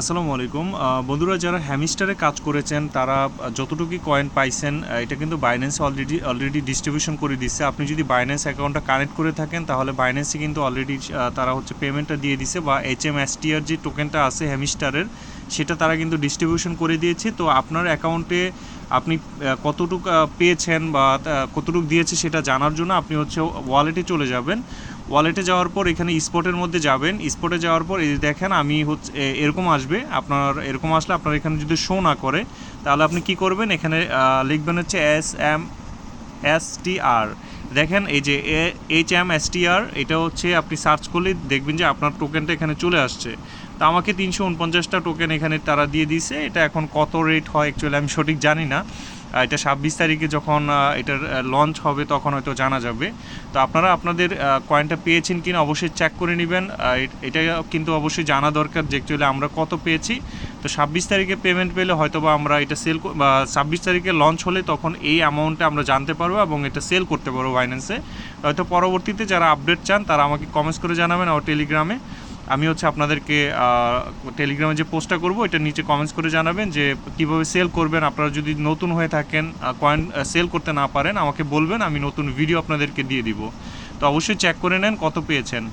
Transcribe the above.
আসসালামু আলাইকুম। বন্ধুরা যারা হ্যামিস্টারে কাজ করেছেন, তারা যতটুকু কয়েন পাইছেন এটা কিন্তু বাইন্যান্স অলরেডি অলরেডি ডিস্ট্রিবিউশন করে দিচ্ছে। আপনি যদি বাইন্যান্স অ্যাকাউন্টটা কানেক্ট করে থাকেন, তাহলে বাইন্যান্সে কিন্তু অলরেডি তারা হচ্ছে পেমেন্টটা দিয়ে দিছে বা এইচ এম এস টিআর যে টোকেনটা আছে হ্যামিস্টারের, সেটা তারা কিন্তু ডিস্ট্রিবিউশন করে দিয়েছে। তো আপনার অ্যাকাউন্টে আপনি কতটুক পেয়েছেন বা কতটুকু দিয়েছে সেটা জানার জন্য আপনি হচ্ছে ওয়ালেটে চলে যাবেন। ওয়ালেটে যাওয়ার পর এখানে স্পটের মধ্যে যাবেন। স্পটে যাওয়ার পর এই দেখেন, আমি হচ্ছে এরকম আসবে। আপনার, এরকম আসলে আপনার এখানে যদি শো না করে, তাহলে আপনি কি করবেন? এখানে লিখবেন হচ্ছে S M S T R দেখেন এই যে H M S T R এটা হচ্ছে আপনি সার্চ করলে দেখবেন যে আপনার টোকেনটা এখানে চলে আসছে। তো আমাকে তিনশো উনপঞ্চাশটা টোকেন এখানে তারা দিয়ে দিছে এটা এখন কত রেট হয় অ্যাকচুয়ালি আমি সঠিক জানি না। এটা ছাব্বিশ তারিখে যখন এটার লঞ্চ হবে তখন হয়তো জানা যাবে। তো আপনারা আপনাদের কয়েনটা পেয়েছেন কিনা অবশ্যই চেক করে নেবেন। এটা কিন্তু অবশ্যই জানা দরকার যে অ্যাকচুয়ালি আমরা কত পেয়েছি। তো ছাব্বিশ তারিখে পেমেন্ট পেলে হয়তো বা আমরা এটা সেল বা ছাব্বিশ তারিখে লঞ্চ হলে তখন এই অ্যামাউন্টটা আমরা জানতে পারব এবং এটা সেল করতে পারব বাইন্যান্সে হয়তো পরবর্তীতে যারা আপডেট চান, তারা আমাকে কমেন্টস করে জানাবেন আমার টেলিগ্রামে আমি হচ্ছে আপনাদেরকে টেলিগ্রামে যে পোস্টটা করব, এটা নিচে কমেন্টস করে জানাবেন যে কীভাবে সেল করবেন। আপনারা যদি নতুন হয়ে থাকেন কয়েন সেল করতে না পারেন, আমাকে বলবেন, আমি নতুন ভিডিও আপনাদেরকে দিয়ে দিব। তো অবশ্যই চেক করে নেন কত পেয়েছেন।